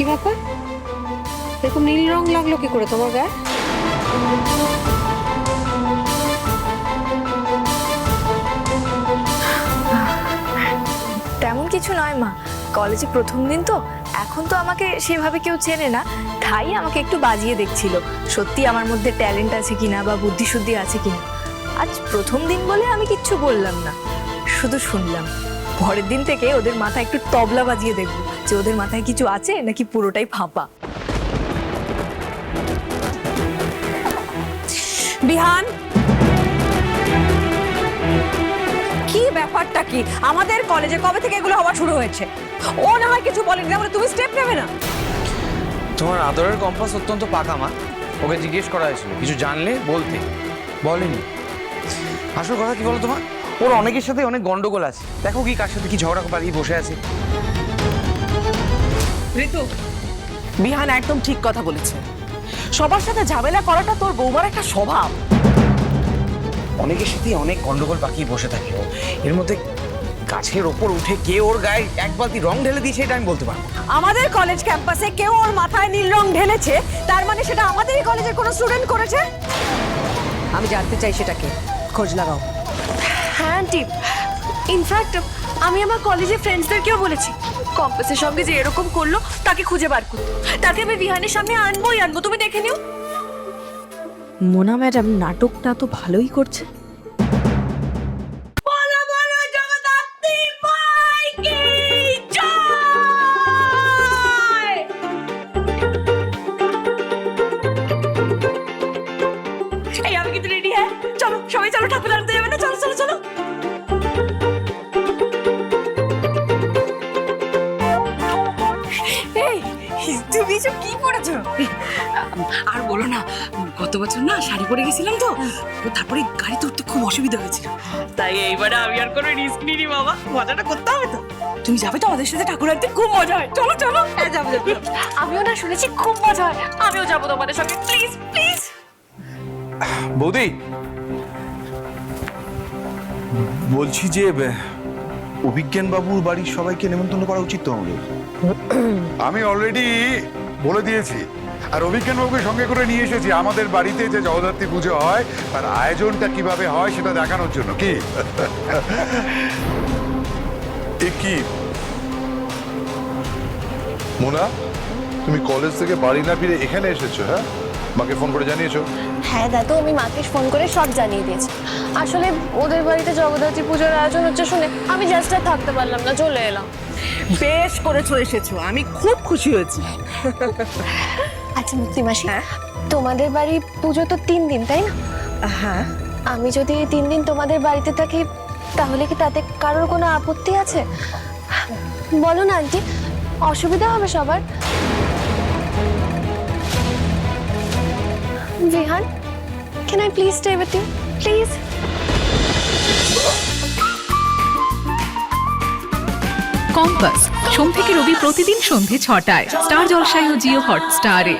কি ব্যাপার? এরকম নীল রং লাগল কি করে তোমার গায়ে? তেমন কিছু নয় মা। কলেজে প্রথম দিন তো, এখন তো আমাকে সেভাবে কেউ চেনে না। তাই আমাকে একটু বাজিয়ে দেখছিল, সত্যি আমার মধ্যে ট্যালেন্ট আছে কিনা বা বুদ্ধিশুদ্ধি আছে কিনা। আজ প্রথম দিন বলে আমি কিচ্ছু বললাম না, শুধু শুনলাম। পরের দিন থেকে ওদের মাথায় একটু তবলা বাজিয়ে দেখব। যে ওদের মাথায় কিছু আছে নাকি পুরোটাই ফাঁপা। বিহান! কি ব্যাপারটা কি? আমাদের কলেজে কবে থেকে এগুলো হওয়া শুরু হয়েছে? ও না হয় কিছু বলেনি, তাহলে তুমি স্টেপ নেবে না। তোমার আদরের কম্পাস অত্যন্ত পাকা, মা। ওকে জিজ্ঞেস করা হয়েছিল। কিছু জানলে বলতে। বলেনি। আসল কথা কি বলো তোমার ওর অনেকের সাথে অনেক গন্ডগোল আছে। দেখো কি কার সাথে কি ঝগড়া বাড়িয়ে বসে আছে। ঋতু বিহান একদম ঠিক কথা বলেছে। সবার সাথে ঝামেলা করাটা তোর বৌমার একটা স্বভাব। অনেকের সাথেই অনেক গন্ডগোল পাকিয়ে বসে থাকে ও। এর মধ্যে গাছের ওপর উঠে কে ওর গায়ে এক বালতি রং ঢেলে দিয়েছে এটা আমি বলতে পারব না। আমাদের কলেজ ক্যাম্পাসে কেউ ওর মাথায় নীল রং ঢেলেছে তার মানে সেটা আমাদেরই কলেজের কোনো স্টুডেন্ট করেছে? আমি জানতে চাই সেটাকে। খোঁজ লাগাও। হ্যাঁ আন্টি। ইনফ্যাক্ট আমি আমার কলেজের ফ্রেন্ডসদেরকেও বলেছি। কম্পাসের সঙ্গে যে এরকম করল, তাকে খুঁজে বার করতে তাকে আমি বিহানের সামনে আনবোই আনব, তুমি দেখে নিও। মোনা ম্যাডাম, নাটকটা তো ভালোই করছে। তুমি সব কি করেছ? আর বলো না গত বছর না শাড়ি পরে গেছিলাম তো তারপরে গাড়িতে উঠতে খুব অসুবিধা হয়েছিল। তাই এইবারে আমি আর কোনো রিস্ক নিইনি বাবা মজাটা করতে হবে তো। তুমি যাবে তো আমাদের সাথে ঠাকুর আনতে খুব মজা হয়। চলো চলো। হ্যাঁ যাব যাব। আমিও না শুনেছি খুব মজা হয়। আমিও যাব তোমাদের সঙ্গে প্লিজ প্লিজ বৌদি বলছি যে অভিজ্ঞান বাবুর বাড়ির সবাইকে নেমন্তন্ন করা উচিত তো আমাদের? আমি অলরেডি বলে দিয়েছি। আর অভিজ্ঞান বাবুকে সঙ্গে করে নিয়ে এসেছি। আমাদের বাড়িতে যে জগদ্ধাত্রী পুজো হয়, তার আয়োজনটা কীভাবে হয় সেটা দেখানোর জন্য। কি? কি? মোনা, তুমি কলেজ থেকে বাড়ি না ফিরে এখানে এসেছ হ্যাঁ? মাকে ফোন করে জানিয়েছো? হ্যাঁ দাদু আমি মাকে ফোন করে সব জানিয়ে দিয়েছি। আসলে ওদের বাড়িতে জগদ্ধাত্রী পুজোর আয়োজন হচ্ছে শুনে আমি জাস্ট আর থাকতে পারলাম না চলে এলাম। বেশ করেছ এসেছ। আমি খুব খুশি হয়েছি। আচ্ছা মুক্তি মাসি তোমাদের বাড়ি পুজো তো তিন দিন তাই না? হ্যাঁ। আমি যদি এই তিন দিন তোমাদের বাড়িতে থাকি তাহলে কি তাতে কারোর কোনো আপত্তি আছে? বলো না আন্টি অসুবিধা হবে সবার? বিহান Can I please stay with you? Please? Compass সোম থেকে রবি প্রতিদিন সন্ধে ছটায় স্টার জলসায় ও জিও হটস্টারে